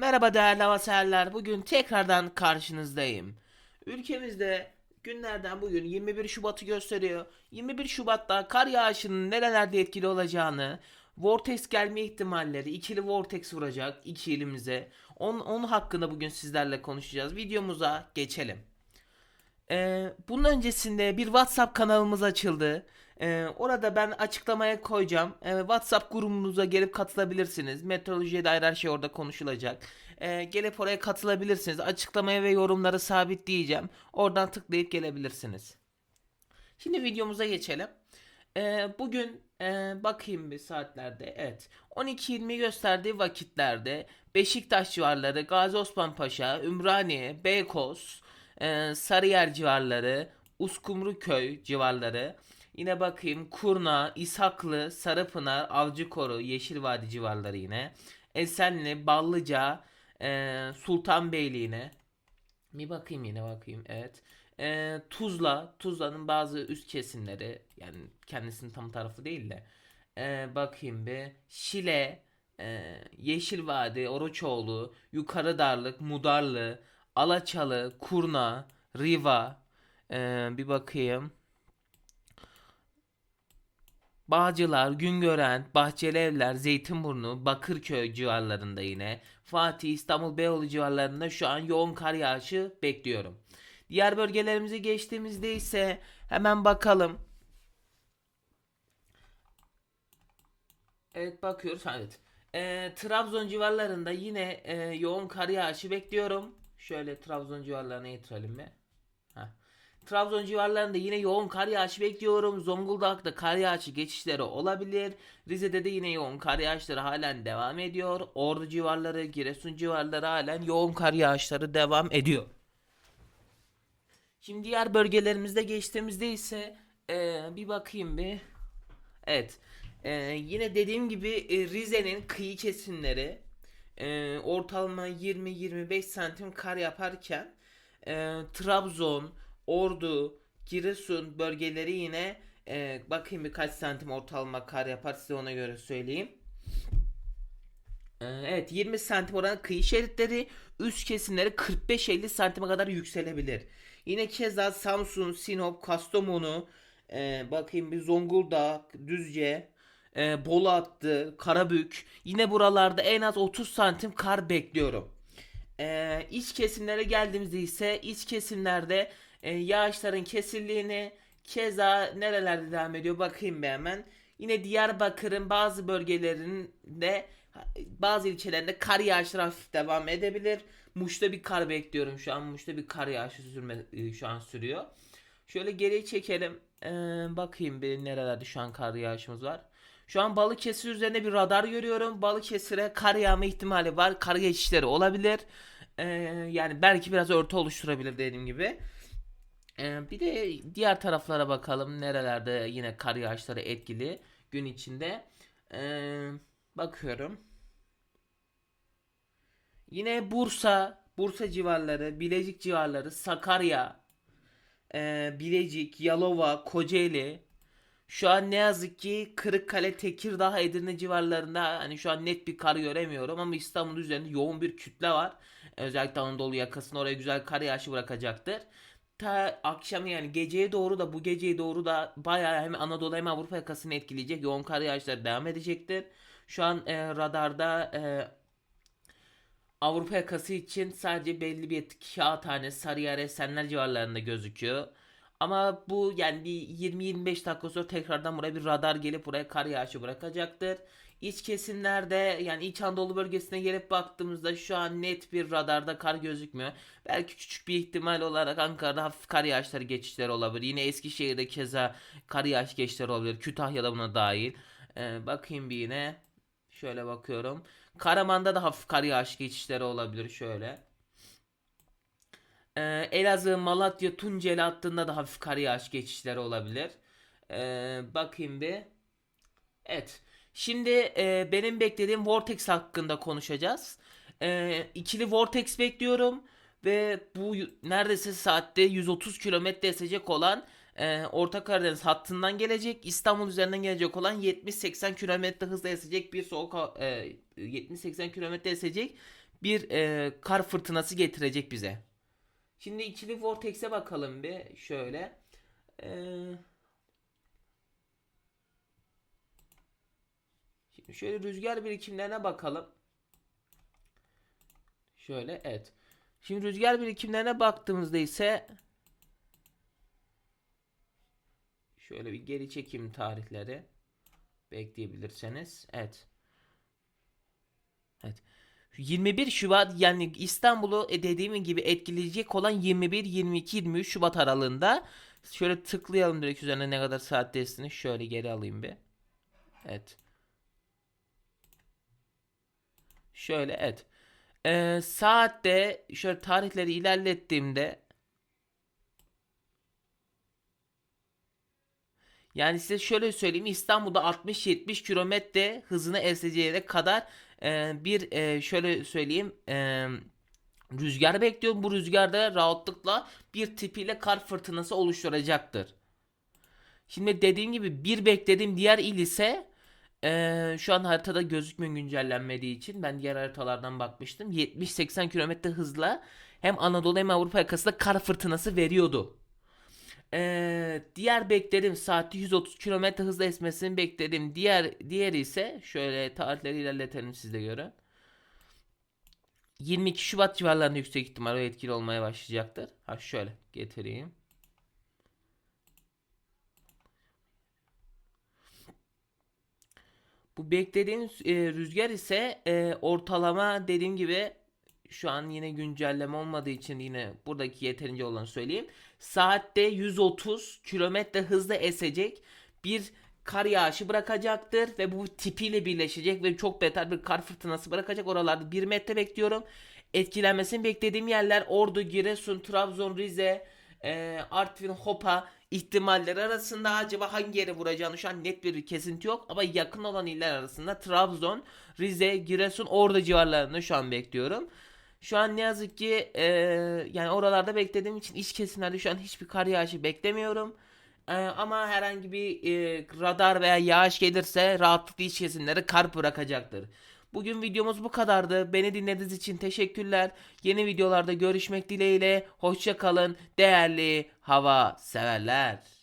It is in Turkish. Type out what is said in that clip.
Merhaba değerli havaseverler. Bugün tekrardan karşınızdayım. Ülkemizde günlerden bugün 21 Şubat'ı gösteriyor. 21 Şubat'ta kar yağışının nerelerde etkili olacağını, vortex gelme ihtimalleri, ikili vortex vuracak iki ilimize. Onun, onun hakkında bugün sizlerle konuşacağız. Videomuza geçelim. Ee, bunun öncesinde bir WhatsApp kanalımız açıldı. Ee, orada ben açıklamaya koyacağım. Ee, WhatsApp grubumuza gelip katılabilirsiniz. Meteorolojiye dair her şey orada konuşulacak. Ee, gelip oraya katılabilirsiniz. Açıklamaya ve yorumları sabitleyeceğim. Oradan tıklayıp gelebilirsiniz. Şimdi videomuza geçelim. Ee, bugün e, bakayım bir saatlerde. Evet. 12.20 gösterdiği vakitlerde Beşiktaş civarları, Gazi Osman Paşa, Ümraniye, Beykoz, e, Sarıyer civarları, Uskumruköy civarları. Yine bakayım Kurna, İshaklı, Sarıpınar, Avcıkoru, Yeşilvadi civarları yine. Esenli, Ballıca, e, Sultanbeyli yine. Bir bakayım yine bakayım. Evet. Ee, Tuzla. Tuzla'nın bazı üst kesimleri. Yani kendisinin tam tarafı değil de. Ee, bakayım bir. Şile. E, Yeşilvadi. Oroçoğlu. Yukarı Darlık. Mudarlı. Alaçalı. Kurna. Riva. Ee, bir bakayım. Bağcılar, Güngören, Bahçelievler, Zeytinburnu, Bakırköy civarlarında yine. Fatih, İstanbul, Beyoğlu civarlarında şu an yoğun kar yağışı bekliyorum. Diğer bölgelerimizi geçtiğimizde ise hemen bakalım. Evet bakıyoruz. Evet. Ee, Trabzon civarlarında yine e, yoğun kar yağışı bekliyorum. Şöyle Trabzon civarlarına getirelim mi? Trabzon civarlarında yine yoğun kar yağışı bekliyorum. Zonguldak'ta kar yağışı geçişleri olabilir. Rize'de de yine yoğun kar yağışları halen devam ediyor. Ordu civarları, Giresun civarları halen yoğun kar yağışları devam ediyor. Şimdi diğer bölgelerimizde geçtiğimizde ise eee, bir bakayım bir. Evet. Eee, yine dediğim gibi e, Rize'nin kıyı kesimleri eee, ortalama 20-25 santim kar yaparken eee, Trabzon, Ordu, Giresun bölgeleri yine eee, bakayım birkaç santim ortalama kar yapar size ona göre söyleyeyim. Ee, Evet 20 santim oran kıyı şeritleri üst kesimleri 45-50 santime kadar yükselebilir. Yine keza Samsun, Sinop, Kastamonu, e, bakayım bir Zonguldak, Düzce, e, Bolu Hattı, Karabük. Yine buralarda en az 30 santim kar bekliyorum. Ee, iç kesimlere geldiğimizde ise iç kesimlerde e, yağışların kesildiğini keza nerelerde devam ediyor bakayım bir hemen. Yine Diyarbakır'ın bazı bölgelerinde bazı ilçelerinde kar yağışları hafif devam edebilir. Muş'ta bir kar bekliyorum şu an. Muş'ta bir kar yağışı sürme, e, şu an sürüyor. Şöyle geriye çekelim. Ee, bakayım bir nerelerde şu an kar yağışımız var. Şu an Balıkesir üzerinde bir radar görüyorum. Balıkesir'e kar yağma ihtimali var. Kar geçişleri olabilir. Ee, yani belki biraz örtü oluşturabilir dediğim gibi. Ee, bir de diğer taraflara bakalım. Nerelerde yine kar yağışları etkili gün içinde. Ee, bakıyorum. Yine Bursa, Bursa civarları, Bilecik civarları, Sakarya, e, Bilecik, Yalova, Kocaeli. Şu an ne yazık ki Kırıkkale, Tekirdağ, Edirne civarlarında hani şu an net bir kar göremiyorum ama İstanbul üzerinde yoğun bir kütle var. Özellikle Anadolu yakasına oraya güzel kar yağışı bırakacaktır. Ta akşam yani geceye doğru da bu geceye doğru da bayağı hem Anadolu hem Avrupa yakasını etkileyecek yoğun kar yağışları devam edecektir. Şu an e, radarda e, Avrupa yakası için sadece belli bir kağıthane, Sarıyer, Esenler civarlarında gözüküyor. Ama bu yani bir 20-25 dakika sonra tekrardan buraya bir radar gelip buraya kar yağışı bırakacaktır. İç kesimlerde yani İç Anadolu bölgesine gelip baktığımızda şu an net bir radarda kar gözükmüyor. Belki küçük bir ihtimal olarak Ankara'da hafif kar yağışları geçişleri olabilir. Yine Eskişehir'de keza kar yağış geçişleri olabilir. Kütahya'da buna dahil. Ee, bakayım bir yine. Şöyle bakıyorum. Karaman'da da hafif kar yağış geçişleri olabilir şöyle. Ee, Elazığ, Malatya, Tunceli hattında da hafif kar yağış geçişleri olabilir. Ee, bakayım bir. Evet. Şimdi e, benim beklediğim Vortex hakkında konuşacağız. E, ikili Vortex bekliyorum. Ve bu neredeyse saatte 130 kilometre esecek olan e, Orta Karadeniz hattından gelecek. İstanbul üzerinden gelecek olan 70-80 kilometre hızla esecek bir soğuk e, 70-80 kilometre esecek bir e, kar fırtınası getirecek bize. Şimdi ikili vortex'e bakalım bir şöyle. Ee, şimdi şöyle rüzgar birikimlerine bakalım. Şöyle evet. Şimdi rüzgar birikimlerine baktığımızda ise şöyle bir geri çekim tarihleri bekleyebilirseniz. Evet. Evet. 21 Şubat yani İstanbul'u e, dediğim gibi etkileyecek olan 21, 22, 23 Şubat aralığında şöyle tıklayalım direkt üzerine ne kadar saat testini şöyle geri alayım bir. Evet. Şöyle evet. Ee, saatte şöyle tarihleri ilerlettiğimde yani size şöyle söyleyeyim İstanbul'da 60-70 kilometre hızını eseceğine kadar e, bir e, şöyle söyleyeyim e, rüzgar bekliyorum. Bu rüzgarda rahatlıkla bir tipiyle kar fırtınası oluşturacaktır. Şimdi dediğim gibi bir beklediğim diğer il ise ee, şu an haritada gözükmüyor güncellenmediği için ben diğer haritalardan bakmıştım. 70-80 km hızla hem Anadolu hem Avrupa yakasında kar fırtınası veriyordu. Ee, diğer beklediğim saatte 130 km hızla esmesini beklediğim diğer diğeri ise şöyle tarihleri ilerletelim siz de görün. 22 Şubat civarlarında yüksek ihtimal o etkili olmaya başlayacaktır. Ha şöyle getireyim. Bu beklediğim e, rüzgar ise e, ortalama dediğim gibi şu an yine güncelleme olmadığı için yine buradaki yeterince olanı söyleyeyim. Saatte 130 kilometre hızla esecek bir kar yağışı bırakacaktır ve bu tipiyle birleşecek ve çok beter bir kar fırtınası bırakacak. Oralarda 1 metre bekliyorum. Etkilenmesini beklediğim yerler Ordu, Giresun, Trabzon, Rize, e, Artvin, Hopa ihtimalleri arasında acaba hangi yere vuracağını şu an net bir kesinti yok ama yakın olan iller arasında Trabzon, Rize, Giresun, Ordu civarlarında şu an bekliyorum. Şu an ne yazık ki e, yani oralarda beklediğim için iç kesimlerde şu an hiçbir kar yağışı beklemiyorum. E, ama herhangi bir e, radar veya yağış gelirse rahatlıkla iç kesimlere kar bırakacaktır. Bugün videomuz bu kadardı. Beni dinlediğiniz için teşekkürler. Yeni videolarda görüşmek dileğiyle. Hoşça kalın değerli hava severler.